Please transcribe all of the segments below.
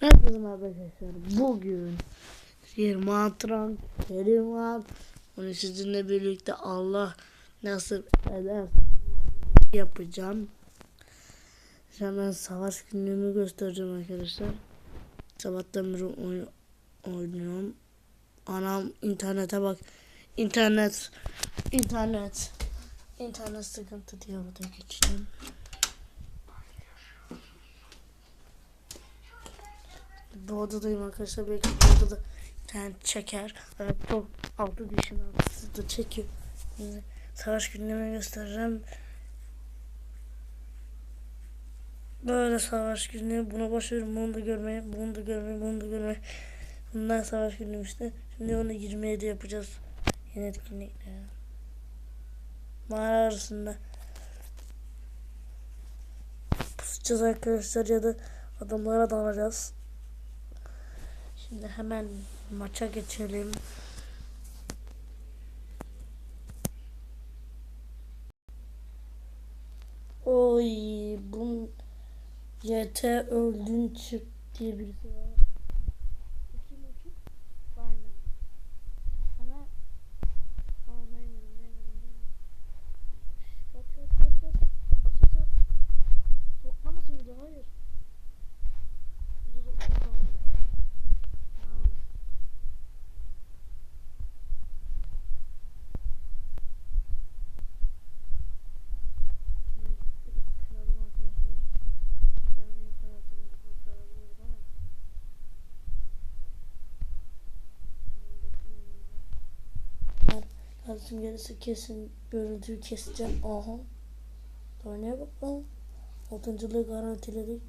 Herkese arkadaşlar. Bugün 20 antrenman terim var. Bunu sizinle birlikte Allah nasip eder yapacağım. Hemen savaş günlüğümü göstereceğim arkadaşlar. Sabahtan beri oy- oynuyorum. Anam internete bak. İnternet. internet. İnternet sıkıntı diye burada geçeceğim. Bu odadayım arkadaşlar. Belki bu odada internet çeker. Evet bu altı dişin altısı da çekiyor. Şimdi savaş gündemi göstereceğim. Böyle savaş günü. Buna başlıyorum. Bunu da görmeye, bunu da görmeye, bunu da görmeye. Bunlar savaş günü işte. Şimdi onu 27 yapacağız. Yeni etkinlikle. Mağara arasında. Pusacağız arkadaşlar ya da adamlara dalacağız. Şimdi hemen maça geçelim. Oy bun YT öldün çık diye birisi var. Kardeşim gelirse kesin görüntüyü keseceğim. Aha. Tornaya bak lan. Altıncılığı garantiledik.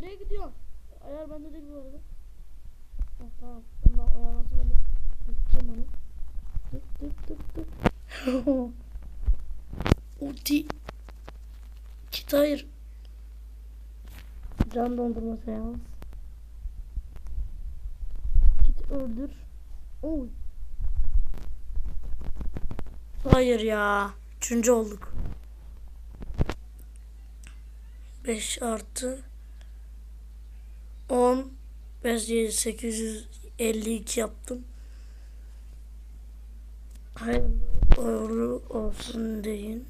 Nereye gidiyorsun? Ayar bende değil bu arada. Ha, tamam. Bundan oyalanması ben de gideceğim onu. Dık dık dık dık. Ulti. Kit hayır. Can dondurma seans. Kit öldür. Oy. Hayır ya. Üçüncü olduk. 5 artı 10 5 7 852 yaptım. Hayırlı olsun deyin.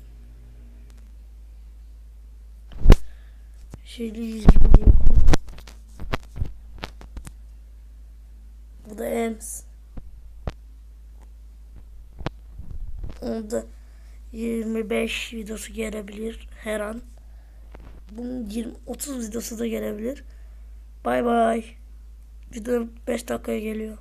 Şeyli yüzüm Bu da Ems. Onda 25 videosu gelebilir her an. Bunun 20 30 videosu da gelebilir. Bay bay. Video 5 dakikaya geliyor.